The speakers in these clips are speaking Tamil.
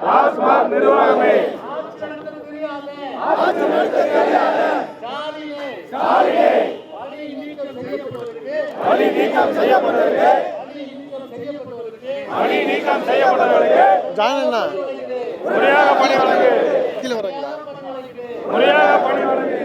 டாஸ்மாக் நிர்வாகமே. பணி நீக்கம் செய்யப்படுவதற்கு பணி நீக்கம் செய்யப்படுவதற்கு ஜாயின் முறையாக பணி வழங்கு கீழே வராங்களா முறையாக பணி வழங்கு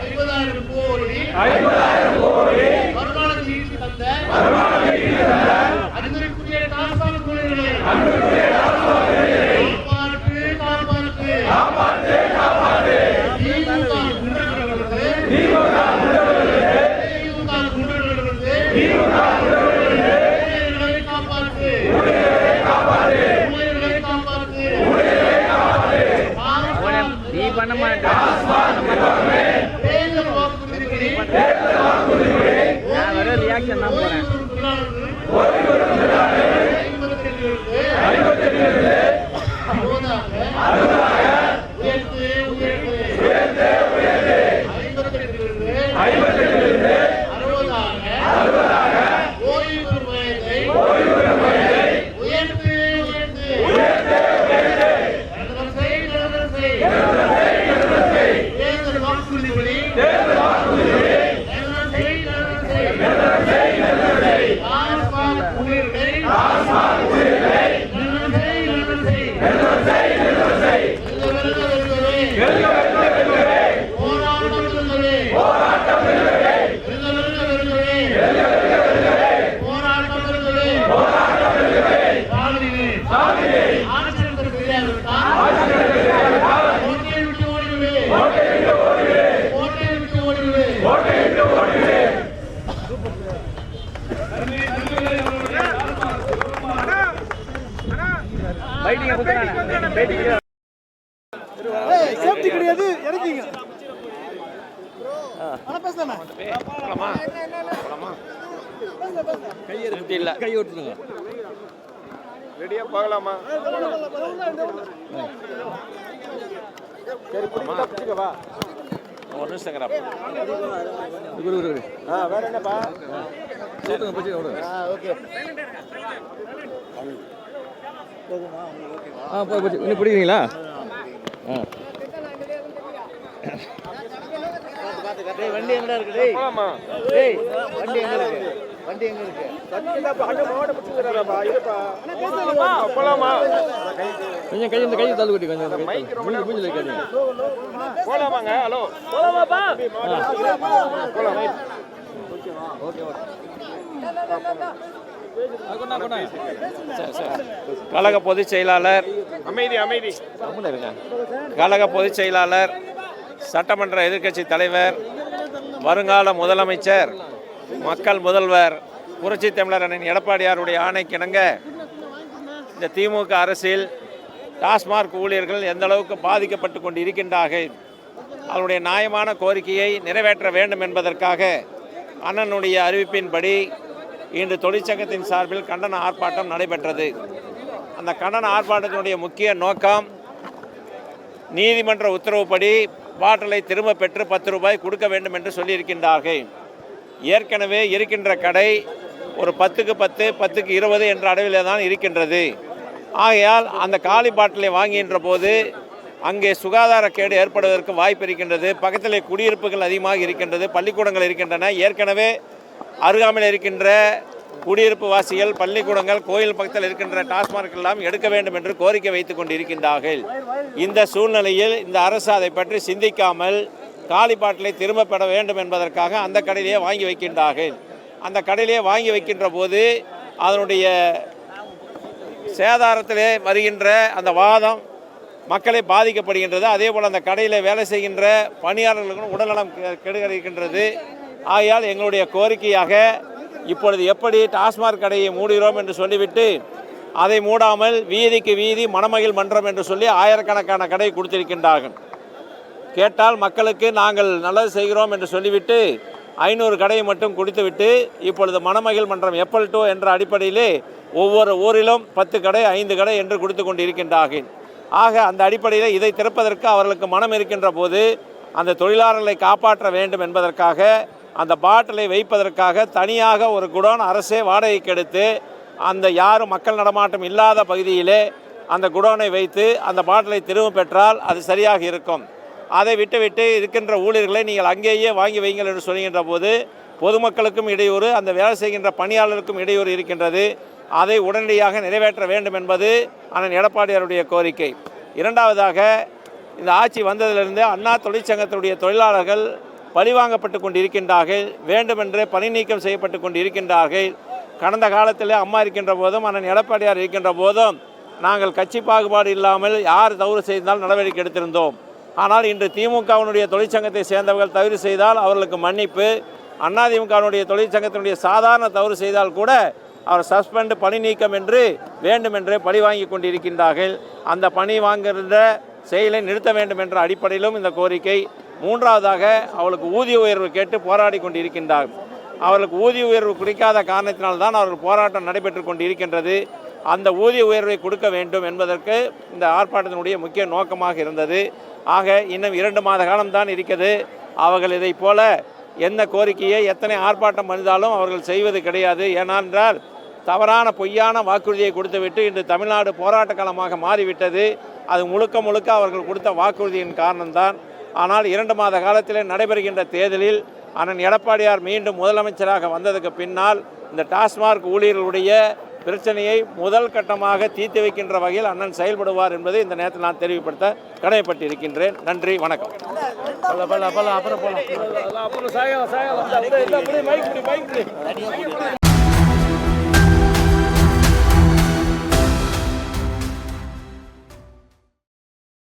ஐம்பதாயிரம் கோடி ஐம்பதாயிரம் கோடி வருமானம் ஈட்டி தந்த அறிவுரைக்குரிய டாஸ்மாக் ஊழியர்களை காப்பாற்று, காப்பாற்று. திமுக குண்டர்களிடமிருந்து திமுக குண்டர்களிடமிருந்து ஊழியர்களை காப்பாற்று. ஊழியர்களை காப்பாற்று. டாஸ்மாக் தேர்தல் வாக்குறுதிகளை நான் வெறும் ரியாக்ஷன் தான் போறேன் வாக்குறுதிகளை டாஸ்மாக் ஊழியர்களை பைட்டிங்க குத்துறானே பைட்டிங்க சேஃப்டி கிடையாது இறக்கிங்க ஆனா பேசலாமா? இல்ல கை விட்டுருங்க ரெடியா போகலாமா? ஒரு நிமிஷம் குரு குரு வேற என்னப்பா? ஆ. போய் பிடிக்கிறீங்களா? ஆ. வண்டி எங்கடா இருக்கு டேய்? போகலாமா டேய் வண்டி எங்க இருக்கு? வண்டி எங்க இருக்கு? போலாமா? கொஞ்சம் கை இந்த கையை தள்ளு கட்டி கொஞ்சம். மூஞ்சி மூஞ்சில போலாமாங்க ஹலோ? கழக பொதுச் செயலாளர் அமைதி அமைதி. கழக பொதுச் செயலாளர் சட்டமன்ற எதிர்க்கட்சி தலைவர் வருங்கால முதலமைச்சர் மக்கள் முதல்வர் புரட்சி தமிழர் அண்ணன் எடப்பாடியாருடைய ஆணைக்கிணங்க இந்த திமுக அரசில் டாஸ்மாக் ஊழியர்கள் எந்த அளவுக்கு பாதிக்கப்பட்டு கொண்டு இருக்கின்றார்கள் அவருடைய நியாயமான கோரிக்கையை நிறைவேற்ற வேண்டும் என்பதற்காக அண்ணனுடைய அறிவிப்பின்படி இன்று தொழிற்சங்கத்தின் சார்பில் கண்டன ஆர்ப்பாட்டம் நடைபெற்றது. அந்த கண்டன ஆர்ப்பாட்டத்தினுடைய முக்கிய நோக்கம் நீதிமன்ற உத்தரவுப்படி பாட்டிலை திரும்ப பெற்று பத்து ரூபாய் கொடுக்க வேண்டும் என்று சொல்லியிருக்கின்றார்கள். ஏற்கனவே இருக்கின்ற கடை ஒரு பத்துக்கு பத்து பத்துக்கு இருபது என்ற அளவிலே தான் இருக்கின்றது. ஆகையால் அந்த காலி பாட்டிலை வாங்குகின்ற போது அங்கே சுகாதாரக்கேடு ஏற்படுவதற்கு வாய்ப்பு இருக்கின்றது. பக்கத்திலே குடியிருப்புகள் அதிகமாக இருக்கின்றது பள்ளிக்கூடங்கள் இருக்கின்றன. ஏற்கனவே அருகாமையில் இருக்கின்ற குடியிருப்பு வாசிகள் பள்ளிக்கூடங்கள் கோயில் பக்கத்தில் இருக்கின்ற டாஸ்மார்க் எல்லாம் எடுக்க வேண்டும் என்று கோரிக்கை வைத்துக் கொண்டிருக்கின்றார்கள். இந்த சூழ்நிலையில் இந்த அரசு அதை பற்றி சிந்திக்காமல் காலி பாட்டிலை திரும்ப பெற வேண்டும் என்பதற்காக அந்த கடையிலேயே வாங்கி வைக்கின்றார்கள். அந்த கடையிலேயே வாங்கி வைக்கின்ற போது அதனுடைய சேதாரத்திலே வருகின்ற அந்த வாதம் மக்களை பாதிக்கப்படுகின்றது. அதே போல் அந்த கடையில் வேலை செய்கின்ற பணியாளர்களுக்கும் உடல்நலம் கெ- கெடுகின்றது ஆகையால் எங்களுடைய கோரிக்கையாக இப்பொழுது எப்படி டாஸ்மாக் கடையை மூடுகிறோம் என்று சொல்லிவிட்டு அதை மூடாமல் வீதிக்கு வீதி மணமகிழ் மன்றம் என்று சொல்லி ஆயிரக்கணக்கான கடை கொடுத்திருக்கின்றார்கள். கேட்டால் மக்களுக்கு நாங்கள் நல்லது செய்கிறோம் என்று சொல்லிவிட்டு ஐநூறு கடையை மட்டும் கொடுத்துவிட்டு இப்பொழுது மணமகிழ் மன்றம் எப்பல் டூ என்ற அடிப்படையிலே ஒவ்வொரு ஊரிலும் பத்து கடை ஐந்து கடை என்று கொடுத்து கொண்டு இருக்கின்றார்கள் ஆக அந்த அடிப்படையில் இதை திறப்பதற்கு அவர்களுக்கு மனம் இருக்கின்ற போது அந்த தொழிலாளர்களை காப்பாற்ற வேண்டும் என்பதற்காக அந்த பாட்டிலை வைப்பதற்காக தனியாக ஒரு குடோன் அரசே வாடகைக்கு எடுத்து அந்த யாரும் மக்கள் நடமாட்டம் இல்லாத பகுதியிலே அந்த குடோனை வைத்து அந்த பாட்டிலை திரும்ப பெற்றால் அது சரியாக இருக்கும். அதை விட்டுவிட்டு இருக்கின்ற ஊழியர்களை நீங்கள் அங்கேயே வாங்கி வைங்கள் என்று சொல்கின்ற போது பொதுமக்களுக்கும் இடையூறு அந்த வேலை செய்கின்ற பணியாளருக்கும் இடையூறு இருக்கின்றது. அதை உடனடியாக நிறைவேற்ற வேண்டும் என்பது அண்ணன் எடப்பாடியாருடைய கோரிக்கை. இரண்டாவதாக இந்த ஆட்சி வந்ததிலிருந்து அண்ணா தொழிற்சங்கத்தினுடைய தொழிலாளர்கள் பழிவாங்கப்பட்டு கொண்டிருக்கின்றார்கள். வேண்டுமென்றே பணி நீக்கம் செய்யப்பட்டு கொண்டிருக்கின்றார்கள். கடந்த காலத்தில் அம்மா இருக்கின்ற போதும் அண்ணன் எடப்பாடியார் இருக்கின்ற போதும் நாங்கள் கட்சி பாகுபாடு இல்லாமல் யார் தவறு செய்தால் நடவடிக்கை எடுத்திருந்தோம். ஆனால் இன்று திமுகவினுடைய தொழிற்சங்கத்தை சேர்ந்தவர்கள் தவறு செய்தால் அவர்களுக்கு மன்னிப்பு. அதிமுகவினுடைய தொழிற்சங்கத்தினுடைய சாதாரண தவறு செய்தால் கூட அவர் சஸ்பெண்ட் பணி நீக்கம் என்று வேண்டுமென்றே பழி வாங்கி கொண்டிருக்கின்றார்கள். அந்த பணி வாங்குகின்ற செயலை நிறுத்த வேண்டும் என்ற அடிப்படையிலும் இந்த கோரிக்கை மூன்றாவதாக அவளுக்கு ஊதிய உயர்வு கேட்டு போராடி கொண்டிருக்கின்றார். அவர்களுக்கு ஊதிய உயர்வு கிடைக்காத காரணத்தினால்தான் அவர்கள் போராட்டம் நடைபெற்று கொண்டிருக்கின்றது. அந்த ஊதிய உயர்வை கொடுக்க வேண்டும் என்பதற்கு இந்த ஆர்ப்பாட்டத்தினுடைய முக்கிய நோக்கமாக இருந்தது. ஆக இன்னும் இரண்டு மாத காலம்தான் இருக்கிறது. அவர்கள் இதைப் போல எந்த கோரிக்கையை எத்தனை ஆர்ப்பாட்டம் பண்ணினாலும் அவர்கள் செய்வது கிடையாது. ஏனென்றால் தவறான பொய்யான வாக்குறுதியை கொடுத்துவிட்டு இன்று தமிழ்நாடு போராட்ட காலமாக மாறிவிட்டது. அது முழுக்க முழுக்க அவர்கள் கொடுத்த வாக்குறுதியின் காரணம்தான். ஆனால் இரண்டு மாத காலத்தில் நடைபெறுகின்ற தேர்தலில் அண்ணன் எடப்பாடியார் மீண்டும் முதலமைச்சராக வந்ததுக்கு பின்னால் இந்த டாஸ்மாக் ஊழியர்களுடைய பிரச்சனையை முதல் கட்டமாக தீர்த்து வைக்கின்ற வகையில் அண்ணன் செயல்படுவார் என்பதை இந்த நேரத்தில் நான் தெரிவிப்படுத்த கடமைப்பட்டிருக்கின்றேன் நன்றி வணக்கம். அப்புறம்